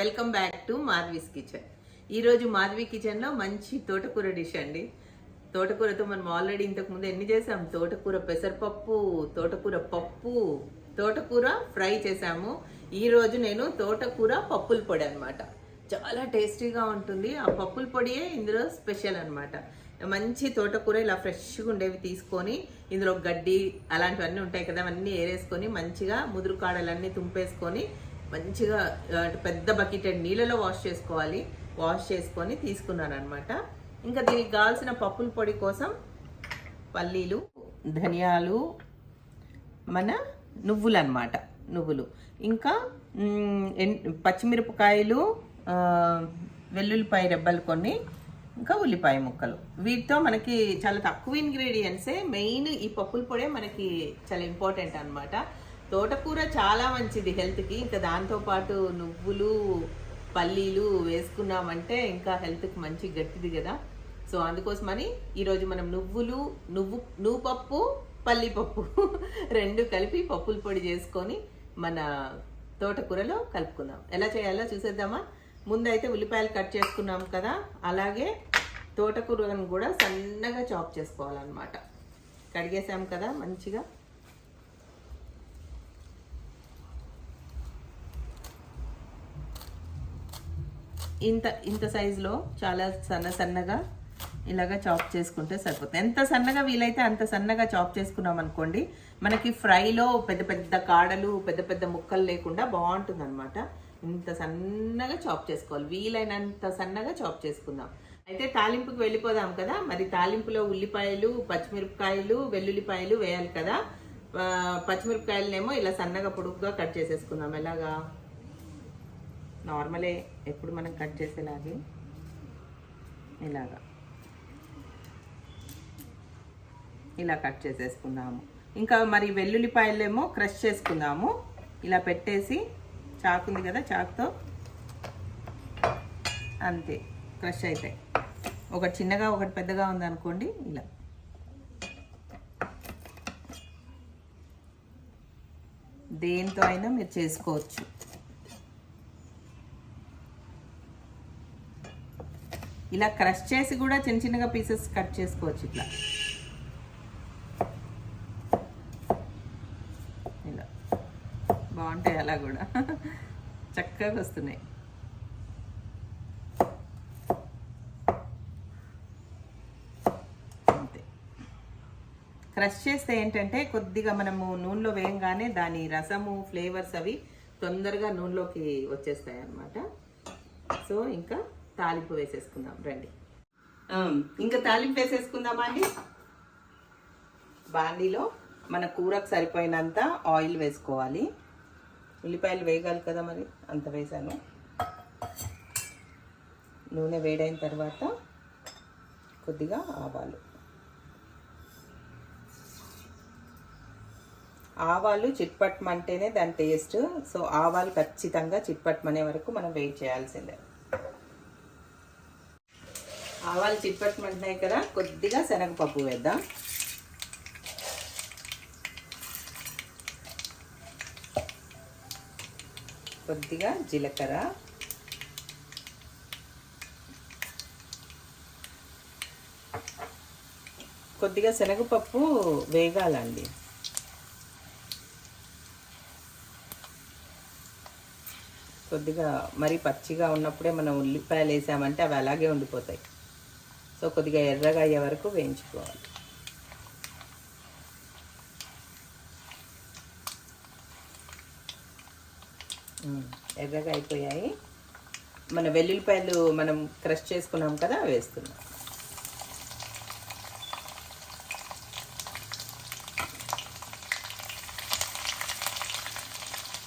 Welcome back to Madhavi's kitchen. ఈరోజు మాధవి కిచెన్లో మంచి తోటకూర డిష్ అండి. తోటకూరతో మనం ఆల్రెడీ ఇంతకుముందు ఎన్ని చేసాం? తోటకూర పెసరపప్పు తోటకూర పప్పు తోటకూర ఫ్రై చేసాము. ఈరోజు నేను తోటకూర పప్పుల పొడి అనమాట చాలా టేస్టీగా ఉంటుంది. ఆ పప్పుల పొడియే ఇందులో స్పెషల్ అనమాట మంచి తోటకూర ఇలా ఫ్రెష్గా ఉండేవి తీసుకొని ఇందులో గడ్డి అలాంటివన్నీ ఉంటాయి కదా అవన్నీ ఏరేసుకొని మంచిగా ముదురు కాడలన్నీ తుంపేసుకొని మంచిగా పెద్ద బకెట్ నీళ్ళలో వాష్ చేసుకోవాలి. వాష్ చేసుకొని తీసుకున్నాను అనమాట ఇంకా దీనికి కావాల్సిన పప్పుల పొడి కోసం పల్లీలు ధనియాలు మన నువ్వులు. అనమాట నువ్వులు ఇంకా పచ్చిమిరపకాయలు వెల్లుల్లిపాయ రెబ్బలు కొన్ని ఇంకా ఉల్లిపాయ ముక్కలు. వీటితో మనకి చాలా తక్కువ ఇంగ్రీడియంట్సే మెయిన్ ఈ పప్పుల పొడే మనకి చాలా ఇంపార్టెంట్ అనమాట తోటకూర చాలా మంచిది హెల్త్కి. ఇంకా దాంతోపాటు నువ్వులు పల్లీలు వేసుకున్నామంటే ఇంకా హెల్త్కి మంచి గట్టిది కదా. సో అందుకోసమని ఈరోజు మనం నువ్వులు నువ్వు నువ్వు పప్పు పల్లిపప్పు రెండు కలిపి పప్పుల పొడి చేసుకొని మన తోటకూరలో కలుపుకుందాం. ఎలా చేయాలో చూసేద్దామా? ముందైతే ఉల్లిపాయలు కట్ చేసుకున్నాం కదా. అలాగే తోటకూరను కూడా సన్నగా చాప్ చేసుకోవాలన్నమాట. కడిగేసాం కదా మంచిగా. ఇంత ఇంత సైజులో చాలా సన్న సన్నగా ఇలాగా చాప్ చేసుకుంటే సరిపోతుంది. ఎంత సన్నగా వీలైతే అంత సన్నగా చాప్ చేసుకున్నాం అనుకోండి మనకి ఫ్రైలో పెద్ద పెద్ద కాడలు పెద్ద పెద్ద ముక్కలు లేకుండా బాగుంటుంది అనమాట ఇంత సన్నగా చాప్ చేసుకోవాలి. వీలైనంత సన్నగా చాప్ చేసుకుందాం. అయితే తాలింపుకి వెళ్ళిపోదాం కదా. మరి తాలింపులో ఉల్లిపాయలు పచ్చిమిరపకాయలు వెల్లుల్లిపాయలు వేయాలి కదా. పచ్చిమిరపకాయలనేమో ఇలా సన్నగా పొడుగ్గా కట్ చేసేసుకుందాం. ఎలాగా? నార్మలే ఎప్పుడు మనం కట్ చేసేలాగే ఇలాగా. ఇలా కట్ చేసేసుకుందాము. ఇంకా మరి వెల్లుల్లిపాయలేమో క్రష్ చేసుకుందాము. ఇలా పెట్టేసి చాకు ఉంది కదా చాకుతో అంతే క్రష్ అవుతాయి ఒకటి చిన్నగా ఒకటి పెద్దగా ఉందనుకోండి ఇలా. దేంతో అయినా మీరు చేసుకోవచ్చు. ఇలా క్రష్ చేసి కూడా చిన్న చిన్నగా పీసెస్ కట్ చేసుకోవచ్చు ఇట్లా. ఇలా. బాగుంటాయి అలా కూడా. చక్కగా వస్తున్నాయి. అంతే. క్రష్ చేస్తే ఏంటంటే కొద్దిగా మనము నూనెలో వేయంగానే దాని రసము ఫ్లేవర్స్ అవి తొందరగా నూనెలోకి వచ్చేస్తాయి అన్నమాట సో ఇంకా తాలింపు వేసేసుకుందాం రండి. ఇంకా తాలింపు వేసేసుకుందామా అండి? బాండీలో మన కూరకు సరిపోయినంత ఆయిల్ వేసుకోవాలి. ఉల్లిపాయలు వేయగాలి కదా మరి అంత వేసాను. నూనె వేడైన తర్వాత కొద్దిగా ఆవాలు. ఆవాలు చిట్పట్టమంటేనే దాని టేస్ట్. సో ఆవాలు ఖచ్చితంగా చిట్పట్టమనే వరకు మనం వెయిట్ చేయాల్సిందే. ఆవాలు చిట్పట్టమంటున్నాయి కదా కొద్దిగా శనగపప్పు వేద్దాం. కొద్దిగా జీలకర్ర. కొద్దిగా శనగపప్పు వేగాలండి. కొద్దిగా మరి పచ్చిగా ఉన్నప్పుడే మనం ఉల్లిపాయలు వేసామంటే అవి అలాగే ఉండిపోతాయి. సో కొద్దిగా ఎర్రగా అయ్యే వరకు వేయించుకోవాలి. ఎర్రగా అయిపోయాయి. మన వెల్లుల్లిపాయలు మనం క్రష్ చేసుకున్నాం కదా వేస్తున్నాం.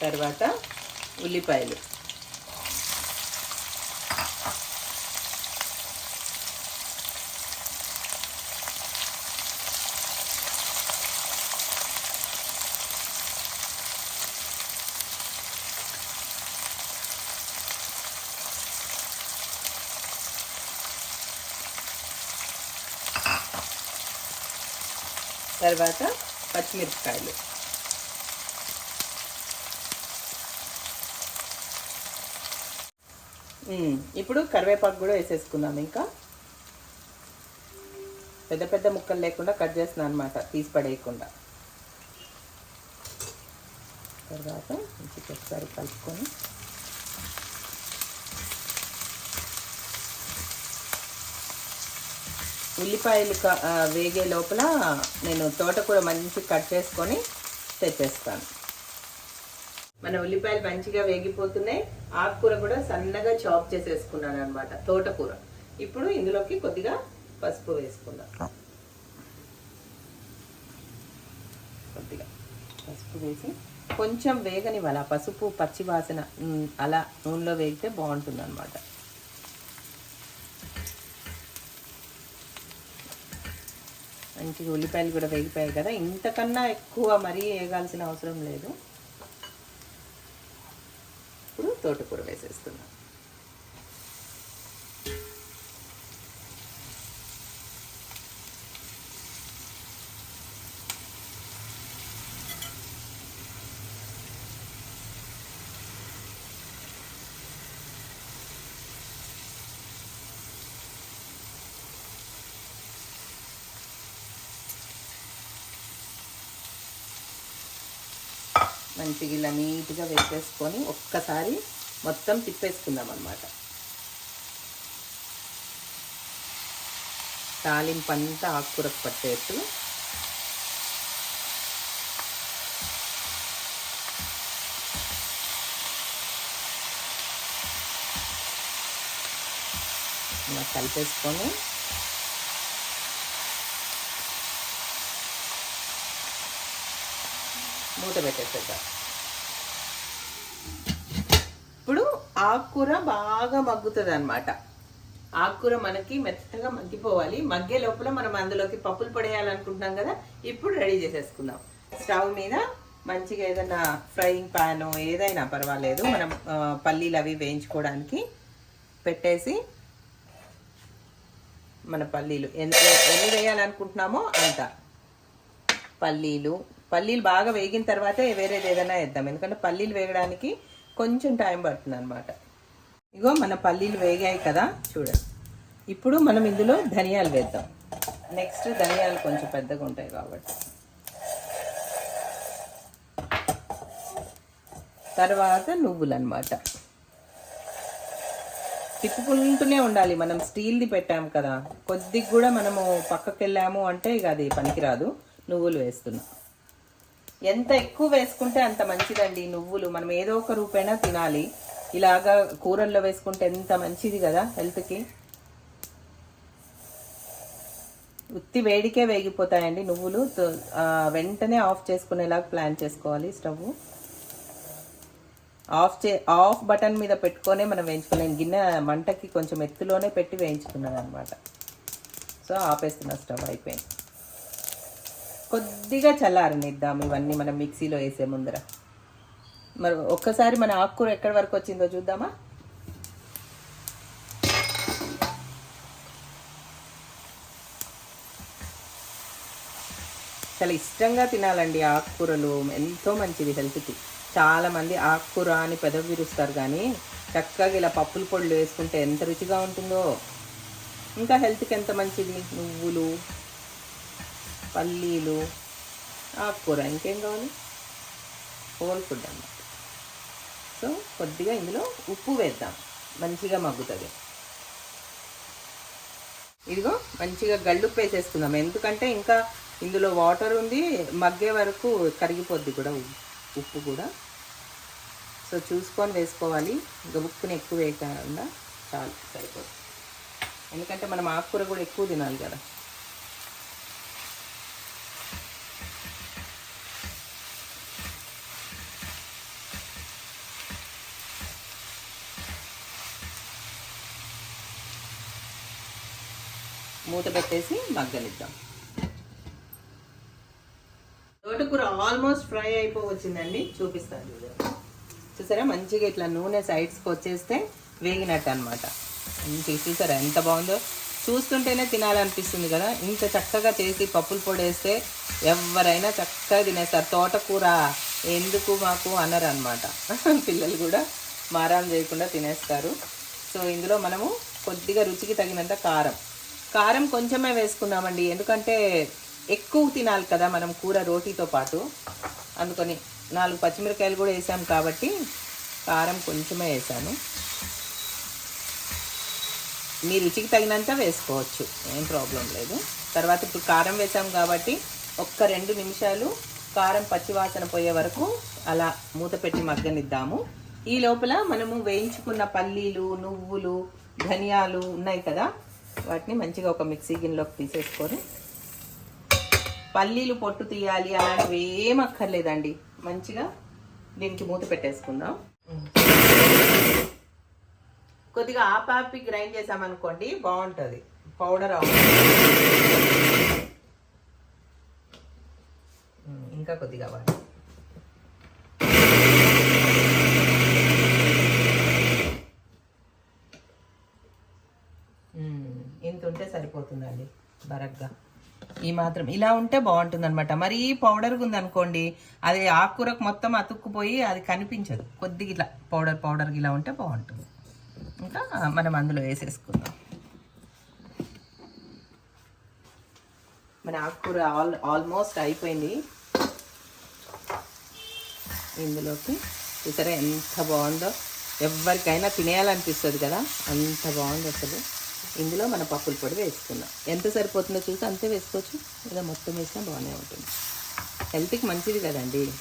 తర్వాత ఉల్లిపాయలు. తర్వాత పచ్చిమిరపకాయలు. ఇప్పుడు కరివేపాకు కూడా వేసేసుకున్నాం ఇంకా. పెద్ద పెద్ద ముక్కలు లేకుండా కట్ చేస్తున్నాను అనమాట తీసి పడేయకుండా. తర్వాత మంచిగా ఒకసారి కలుపుకొని ఉల్లిపాయలు వేగే లోపల నేను తోటకూర మంచి కట్ చేసుకొని తెచ్చేస్తాను. మన ఉల్లిపాయలు మంచిగా వేగిపోతున్నాయి. ఆకుకూర కూడా సన్నగా చాప్ చేసేసుకున్నాను అనమాట తోటకూర. ఇప్పుడు ఇందులోకి కొద్దిగా పసుపు వేసుకుందాం. కొద్దిగా పసుపు వేసి కొంచెం వేగనివ్వాలి? ఆ పసుపు పచ్చి వాసన అలా నూనెలో వేగితే బాగుంటుంది అనమాట మంచిగా ఉల్లిపాయలు కూడా వేగిపోయాయి కదా. ఇంతకన్నా ఎక్కువ మరీ వేగాల్సిన అవసరం లేదు. ఇప్పుడు తోటకూర వేసేస్తున్నాం. మంచిగా ఇలా నీట్గా వేసేసుకొని ఒక్కసారి మొత్తం తిప్పేసుకుందాం అనమాట తాలింపు అంతా ఆకుకూరకు పట్టేట్టు. ఇలా కలిపేసుకొని మూత పెట్టేసేద్దాం ఇప్పుడు ఆకుకూర బాగా మగ్గుతుంది అనమాట ఆకుకూర మనకి మెత్తగా మగ్గిపోవాలి. మగ్గే లోపల మనం అందులోకి పప్పులు పొడేయాలనుకుంటున్నాం కదా ఇప్పుడు రెడీ చేసేసుకుందాం. స్టవ్ మీద మంచిగా ఏదైనా ఫ్రైయింగ్ ప్యాన్ ఏదైనా పర్వాలేదు మనం పల్లీలు అవి వేయించుకోవడానికి పెట్టేసి మన పల్లీలు ఎంత ఎన్ని వేయాలనుకుంటున్నామో అంత. పల్లీలు పల్లీలు బాగా వేగిన తర్వాతే వేరేది ఏదైనా వేద్దాం. ఎందుకంటే పల్లీలు వేగడానికి కొంచెం టైం పడుతుంది అనమాట ఇగో మన పల్లీలు వేగాయి కదా చూడండి. ఇప్పుడు మనం ఇందులో ధనియాలు వేద్దాం. నెక్స్ట్ ధనియాలు కొంచెం పెద్దగా ఉంటాయి కాబట్టి. తర్వాత నువ్వులు అనమాట తిప్పుకుంటూనే ఉండాలి. మనం స్టీల్ది పెట్టాం కదా కొద్దిగా కూడా మనము పక్కకి వెళ్ళాము అంటే ఇక అది పనికిరాదు. నువ్వులు వేస్తున్నాం. ఎంత ఎక్కువ వేసుకుంటే అంత మంచిదండి నువ్వులు. మనం ఏదో ఒక రూపైనా తినాలి. ఇలాగా కూరల్లో వేసుకుంటే ఎంత మంచిది కదా హెల్త్కి ఉత్తి వేడికే వేగిపోతాయండి నువ్వులు. వెంటనే ఆఫ్ చేసుకునేలాగా ప్లాన్ చేసుకోవాలి స్టవ్. ఆఫ్ చే ఆఫ్ బటన్ మీద పెట్టుకొనే మనం వేయించుకున్నాం గిన్నె మంటకి కొంచెం ఎత్తులోనే పెట్టి వేయించుకున్నాను అనమాట సో ఆపేస్తున్నా స్టవ్ అయిపోయింది. కొద్దిగా చల్లారనిద్దాం ఇవన్నీ మనం మిక్సీలో వేసే ముందర. మరి ఒక్కసారి మన ఆకుకూర ఎక్కడి వరకు వచ్చిందో చూద్దామా? చాలా ఇష్టంగా తినాలండి ఆకుకూరలు. ఎంతో మంచిది హెల్త్కి. చాలా మంది ఆకుకూర అని పెదవి విరుస్తారు కానీ చక్కగా ఇలా పప్పుల పొడులు వేసుకుంటే ఎంత రుచిగా ఉంటుందో. ఇంకా హెల్త్కి ఎంత మంచిది? నువ్వులు పల్లీలు ఆకుకూర ఇంకేం కావాలి? హోల్ ఫుడ్ అన్నమాట. సో కొద్దిగా ఇందులో ఉప్పు వేద్దాం. మంచిగా మగ్గుతుంది. ఇదిగో మంచిగా గళ్ళుప్పు వేసేసుకుందాం. ఎందుకంటే ఇంకా ఇందులో వాటర్ ఉంది మగ్గే వరకు కరిగిపోద్ది కూడా ఉప్పు కూడా. సో చూసుకొని వేసుకోవాలి. ఇంకా ఉప్పుని ఎక్కువ వేయకుండా చాలు సరిపోతుంది ఎందుకంటే మనం ఆకుకూర కూడా ఎక్కువ తినాలి కదా. మూత పెట్టేసి మగ్గనిద్దాం. తోటకూర ఆల్మోస్ట్ ఫ్రై అయిపోవచ్చిందండి చూపిస్తాను చూడండి చూసారా? మంచిగా ఇట్లా నూనె సైడ్స్కి వచ్చేస్తే వేగినట్టు అనమాట మంచిగా చూసారా? ఎంత బాగుందో? చూస్తుంటేనే తినాలనిపిస్తుంది కదా? ఇంత చక్కగా చేసి పప్పుల పొడి వేస్తే ఎవరైనా చక్కగా తినేస్తారు. తోటకూర ఎందుకు మాకు అనరు అనమాట పిల్లలు కూడా మారాం చేయకుండా తినేస్తారు. సో సో ఇందులో మనము కొద్దిగా రుచికి తగినంత కారం. కారం కొంచెమే వేసుకున్నామండి ఎందుకంటే ఎక్కువ తినాలి కదా మనం కూర రోటీతో పాటు. అందుకని నాలుగు పచ్చిమిరకాయలు కూడా వేసాం కాబట్టి కారం కొంచెమే వేసాను. మీ రుచికి తగినంత వేసుకోవచ్చు. ఏం ప్రాబ్లం లేదు. తర్వాత ఇప్పుడు కారం వేసాం కాబట్టి ఒక్క రెండు నిమిషాలు కారం పచ్చివాసన పోయే వరకు అలా మూత పెట్టి మగ్గనిద్దాము. ఈ లోపల మనము వేయించుకున్న పల్లీలు నువ్వులు ధనియాలు ఉన్నాయి కదా. వాటిని మంచిగా ఒక మిక్సీ గిన్నెలోకి తీసేసుకొని పల్లీలు పొట్టు తీయాలి అలాంటివి ఏం అక్కర్లేదండి. మంచిగా దీనికి మూత పెట్టేసుకుందాం. కొద్దిగా ఆపాపి గ్రైండ్ చేసామనుకోండి బాగుంటుంది. పౌడర్ అవుతుంది ఇంకా కొద్దిగా వాడు ఇంత ఉంటే బరగ్గా. ఈ మాత్రం ఇలా ఉంటే బాగుంటుంది అనమాట మరీ పౌడర్గా ఉందనుకోండి అది ఆకుకూరకు మొత్తం అతుక్కుపోయి అది కనిపించదు. కొద్దిగా ఇట్లా పౌడర్ పౌడర్ ఇలా ఉంటే బాగుంటుంది. ఇంకా మనం అందులో వేసేసుకుందాం. మన ఆకుకూర ఆల్ ఆల్మోస్ట్ అయిపోయింది. ఇందులోకి చూసారా ఎంత బాగుందో? ఎవరికైనా తినేయాలనిపిస్తుంది కదా? అంత బాగుంది అసలు. ఇందులో మన పప్పుల పొడి వేసుకుందాం ఎంత సరిపోతుందో చూసి అంతే వేసుకోవచ్చు. ఇలా మొత్తం వేసినా బాగానే ఉంటుంది. హెల్త్కి మంచిది కదండి.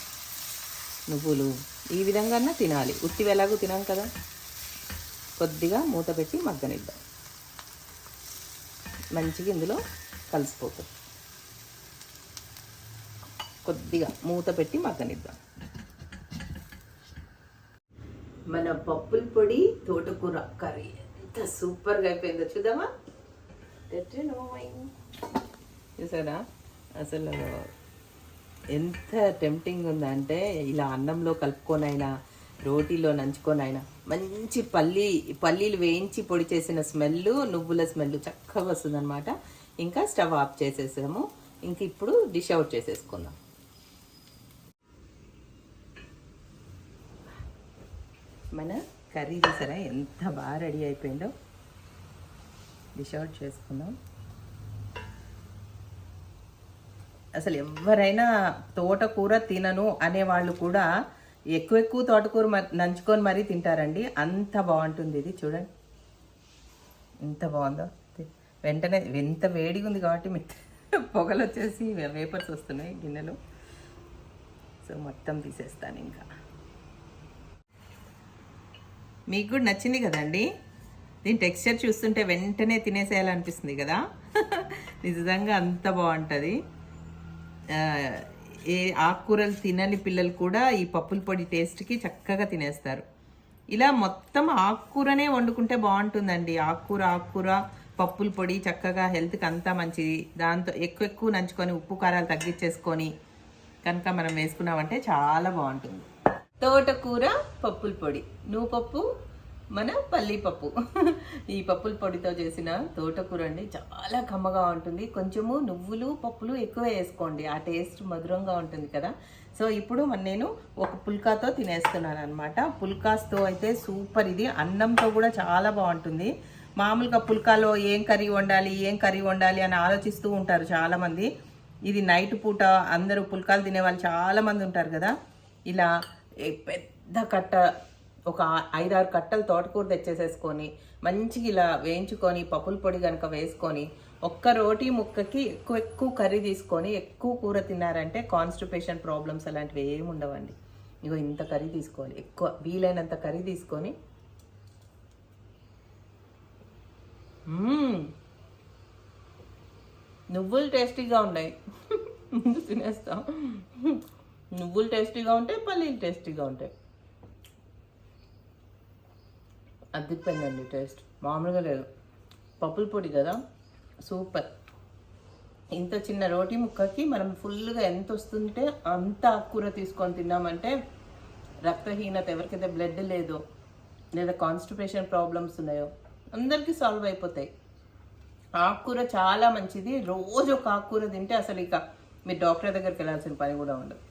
నువ్వులు ఈ విధంగా తినాలి. ఉత్తివి ఎలాగో తినాం కదా. కొద్దిగా మూత పెట్టి మగ్గనిద్దాం. మంచిగా ఇందులో కలిసిపోతుంది. కొద్దిగా మూత పెట్టి మగ్గనిద్దాం. మన పప్పుల పొడి తోటకూర కర్రీ. ఎంత సూపర్గా అయిపోయిందో చూద్దామా? చూసారా? అసలు ఎంత టెంప్టింగ్ ఉందంటే ఇలా అన్నంలో కలుపుకొనైనా రోటీలో నంచుకొనైనా మంచి పల్లి పల్లీలు వేయించి పొడి చేసిన స్మెల్ నువ్వుల స్మెల్ చక్కగా వస్తుందన్నమాట. ఇంకా స్టవ్ ఆఫ్ చేసేసాము. ఇంక ఇప్పుడు డిష్ అవుట్ చేసేసుకుందాం. మన కర్రీ చూసారా ఎంత బాగా రెడీ అయిపోయిందో. డిష్ అవుట్ చేసుకుందాం. అసలు ఎవరైనా తోటకూర తినను అనే వాళ్ళు కూడా ఎక్కువ ఎక్కువ తోటకూర నంచుకొని మరీ తింటారండి. అంత బాగుంటుంది ఇది చూడండి. ఎంత బాగుందో. వెంటనే ఎంత వేడిగా ఉంది కాబట్టి పొగలు వచ్చేసి వేపర్స్ వస్తున్నాయి గిన్నెలు. సో మొత్తం తీసేస్తాను ఇంకా. మీకు కూడా నచ్చింది కదండి? దీని టెక్స్చర్ చూస్తుంటే వెంటనే తినేసేయాలనిపిస్తుంది కదా? నిజంగా అంత బాగుంటుంది. ఏ ఆకుకూరలు తినని పిల్లలు కూడా ఈ పప్పుల పొడి టేస్ట్కి చక్కగా తినేస్తారు. ఇలా మొత్తం ఆకుకూరనే వండుకుంటే బాగుంటుందండి. ఆకుకూర ఆకుకూర పప్పుల పొడి చక్కగా హెల్త్కి అంతా మంచిది. దాంతో ఎక్కువ ఎక్కువ నంచుకొని ఉప్పు కారాలు తగ్గించేసుకొని కనుక మనం వేసుకున్నామంటే చాలా బాగుంటుంది. తోటకూర పప్పుల పొడి. నువ్వు పప్పు మన పల్లి పప్పు. ఈ పప్పుల పొడితో చేసిన తోటకూర అండి చాలా కమ్మగా ఉంటుంది. కొంచెము నువ్వులు పప్పులు ఎక్కువ వేసుకోండి. ఆ టేస్ట్ మధురంగా ఉంటుంది కదా. సో ఇప్పుడు మన నేను ఒక పుల్కాతో తినేస్తున్నాను అనమాట పుల్కాస్తో అయితే సూపర్. ఇది అన్నంతో కూడా చాలా బాగుంటుంది. మామూలుగా పుల్కాలో ఏం కర్రీ వండాలి ఏం కర్రీ వండాలి అని ఆలోచిస్తూ ఉంటారు చాలామంది. ఇది నైట్ పూట అందరూ పుల్కాలు తినే వాళ్ళు ఉంటారు కదా. ఇలా పెద్ద కట్ట ఒక ఐదారు కట్టలు తోటకూర తెచ్చేసేసుకొని మంచిగా ఇలా వేయించుకొని పప్పుల పొడి కనుక వేసుకొని ఒక్క రోటీ ముక్కకి ఎక్కువ ఎక్కువ కర్రీ తీసుకొని ఎక్కువ కూర తిన్నారంటే కాన్స్టిపేషన్ ప్రాబ్లమ్స్ అలాంటివి ఏమి ఉండవండి. ఇగో ఇంత కర్రీ తీసుకోవాలి. ఎక్కువ వీలైనంత కర్రీ తీసుకొని నువ్వులు టేస్టీగా ఉన్నాయి. ముందు తినేస్తాం. నువ్వులు టేస్టీగా ఉంటాయి పల్లీలు టేస్టీగా ఉంటాయి. అద్దెపోయిందండి టేస్ట్. మామూలుగా లేదు. పప్పుల పొడి కదా సూపర్. ఇంత చిన్న రోటీ ముక్కకి మనం ఫుల్గా ఎంత వస్తుంటే అంత ఆకుకూర తీసుకొని తిన్నామంటే రక్తహీనత ఎవరికైతే బ్లడ్ లేదో లేదా కాన్స్టిపేషన్ ప్రాబ్లమ్స్ ఉన్నాయో అందరికీ సాల్వ్ అయిపోతాయి. ఆకుకూర చాలా మంచిది. రోజు ఒక ఆకుకూర తింటే అసలు ఇక మీరు డాక్టర్ దగ్గరికి వెళ్ళాల్సిన పని కూడా ఉండదు.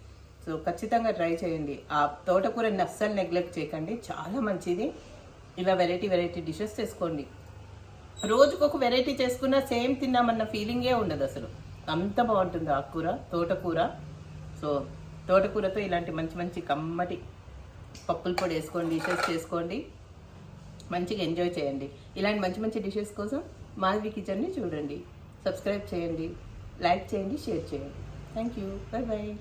సో ఖచ్చితంగా ట్రై చేయండి. ఆ తోటకూరని అస్సలు నెగ్లెక్ట్ చేయకండి. చాలా మంచిది. ఇలా వెరైటీ వెరైటీ డిషెస్ చేసుకోండి. రోజుకు ఒక వెరైటీ చేసుకున్నా సేమ్ తిన్నామన్న ఫీలింగే ఉండదు అసలు. అంత బాగుంటుంది ఆకుకూర తోటకూర. సో తోటకూరతో ఇలాంటి మంచి మంచి కమ్మటి పప్పుల పొడి వేసుకోండి డిషెస్ చేసుకోండి. మంచిగా ఎంజాయ్ చేయండి. ఇలాంటి మంచి మంచి డిషెస్ కోసం మాధవి కిచెన్ని చూడండి. సబ్స్క్రైబ్ చేయండి. లైక్ చేయండి షేర్ చేయండి. Thank you. Bye bye